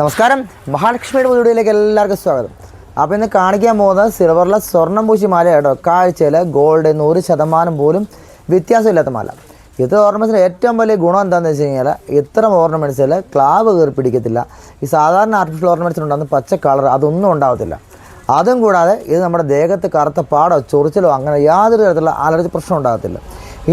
നമസ്കാരം. മഹാലക്ഷ്മിയുടെ വീഡിയോയിലേക്ക് എല്ലാവർക്കും സ്വാഗതം. അപ്പോൾ ഇന്ന് കാണിക്കാൻ പോകുന്നത് സിൽവറിലെ സ്വർണം പൂശി മാല കേട്ടോ കാഴ്ചയിൽ ഗോൾഡ് നൂറ് ശതമാനം പോലും വ്യത്യാസമില്ലാത്ത മാല. ഇത് ഓർണമെന്റ്സിന് ഏറ്റവും വലിയ ഗുണം എന്താണെന്ന് വെച്ച് കഴിഞ്ഞാൽ ഇത്തരം ഓർണമെന്റ്സിൽ ക്ലാവ് കയറി പിടിക്കത്തില്ല. ഈ സാധാരണ ആർട്ടിഫിഷ്യൽ ഓർണമെന്റ്സിനുണ്ടാകുന്ന പച്ച കളർ അതൊന്നും ഉണ്ടാകത്തില്ല അതും കൂടാതെ ഇത് നമ്മുടെ ദേഹത്ത് കറുത്ത പാടോ ചൊറിച്ചിലോ അങ്ങനെ യാതൊരു തരത്തിലുള്ള അലർജി പ്രശ്നം ഉണ്ടാകത്തില്ല.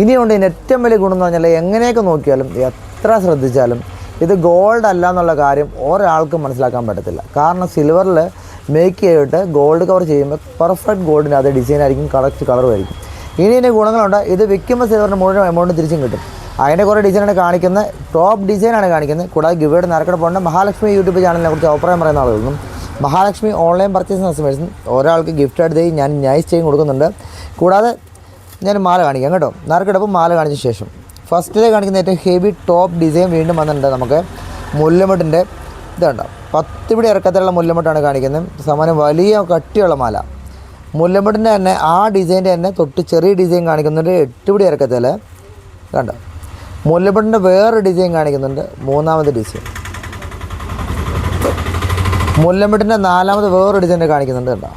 ഇനിയുണ്ട് ഇതിന് ഏറ്റവും വലിയ ഗുണം എന്ന് പറഞ്ഞാൽ എങ്ങനെയൊക്കെ നോക്കിയാലും എത്ര ശ്രദ്ധിച്ചാലും ഇത് ഗോൾഡ് അല്ല എന്നുള്ള കാര്യം ഒരാൾക്കും മനസ്സിലാക്കാൻ പറ്റത്തില്ല. കാരണം സിൽവറിൽ മേക്ക് ചെയ്തിട്ട് ഗോൾഡ് കവർ ചെയ്യുമ്പോൾ പെർഫെക്റ്റ് ഗോൾഡിന്റെ അതേ ഡിസൈൻ ആയിരിക്കും കറക്റ്റ് കളറും ആയിരിക്കും. ഇനി ഇതിന്റെ ഗുണങ്ങളുണ്ട്. ഇത് വിൽക്കുമ്പോൾ സിൽവറിന് മുഴുവൻ എമൗണ്ട് തിരിച്ചും കിട്ടും. അതിന്റെ കുറേ ഡിസൈനാണ് കാണിക്കുന്നത്. ടോപ്പ് ഡിസൈനാണ് കാണിക്കുന്നത്. കൂടാതെ ഗിവേഡ് നരക്കട പോകേണ്ട മഹാലക്ഷ്മി യൂട്യൂബ് ചാനലിനെ കുറിച്ച് അഭിപ്രായം പറയുന്ന ആളുകളും മഹാലക്ഷ്മി ഓൺലൈൻ പർച്ചേസ് കസ്റ്റമേഴ്സും ഒരാൾക്ക് ഗിഫ്റ്റ് എടുത്ത് ഞാൻ നൈസ് ചെയ്യും കൊടുക്കുന്നുണ്ട്. കൂടാതെ ഞാൻ മാല കാണിക്കാം കേട്ടോ. നറുക്കെടുപ്പ് മാല കാണിച്ച ശേഷം. ഫസ്റ്റിലെ കാണിക്കുന്ന ഏറ്റവും ഹെവി ടോപ്പ് ഡിസൈൻ വീണ്ടും വന്നിട്ടുണ്ട് നമുക്ക് മുല്ലമുട്ടിന്റെ ഇതുണ്ട്? പത്ത് പിടി ഇറക്കത്തിലുള്ള മുല്ലമുട്ടാണ് കാണിക്കുന്നത്. സമാനം വലിയ കട്ടിയുള്ള മാല. മുല്ലമുട്ടിന്റെ തന്നെ ആ ഡിസൈന്റെ തന്നെ തൊട്ട് ചെറിയ ഡിസൈൻ കാണിക്കുന്നുണ്ട്. എട്ട് പിടി ഇറക്കത്തിൽ കണ്ടോ മുല്ലമുട്ടിന്റെ വേറൊരു ഡിസൈൻ കാണിക്കുന്നുണ്ട്. മൂന്നാമത്തെ ഡിസൈൻ മുല്ലമുട്ടിന്റെ നാലാമത് വേറൊരു ഡിസൈൻ കാണിക്കുന്നുണ്ട്. കണ്ടോ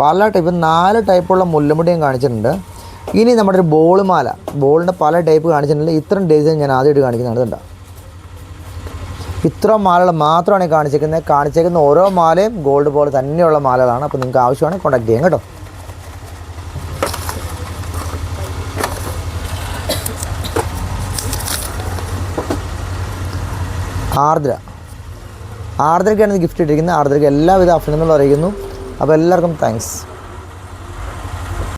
പല ടൈപ്പ് നാല് ടൈപ്പുള്ള മുല്ലമുടിയും കാണിച്ചിട്ടുണ്ട്. ഇനി നമ്മുടെ ഒരു ബോൾ മാല. ബോളിന്റെ പല ടൈപ്പ് കാണിച്ചിട്ടുണ്ട്. ഇത്രയും ഡിസൈൻ ഞാൻ ആദ്യമായിട്ട് കാണിക്കുന്നുണ്ട് കണ്ടോ? ഇത്ര മാലകൾ മാത്രമാണ് ഈ കാണിച്ചിരിക്കുന്നത് കാണിച്ചേക്കുന്ന ഓരോ മാലയും ഗോൾഡ് പോലെ തന്നെയുള്ള മാലകളാണ്. അപ്പോൾ നിങ്ങൾക്ക് ആവശ്യമാണെങ്കിൽ കോൺടാക്ട് ചെയ്യാം കേട്ടോ. ആർദ്ര. ആർദ്രയ്ക്കാണ് ഗിഫ്റ്റ് ഇട്ടിരിക്കുന്നത്. ആർദ്രയ്ക്ക് എല്ലാവിധ അഭിനന്ദനങ്ങളും അറിയിക്കുന്നു. അപ്പോൾ എല്ലാവർക്കും താങ്ക്സ്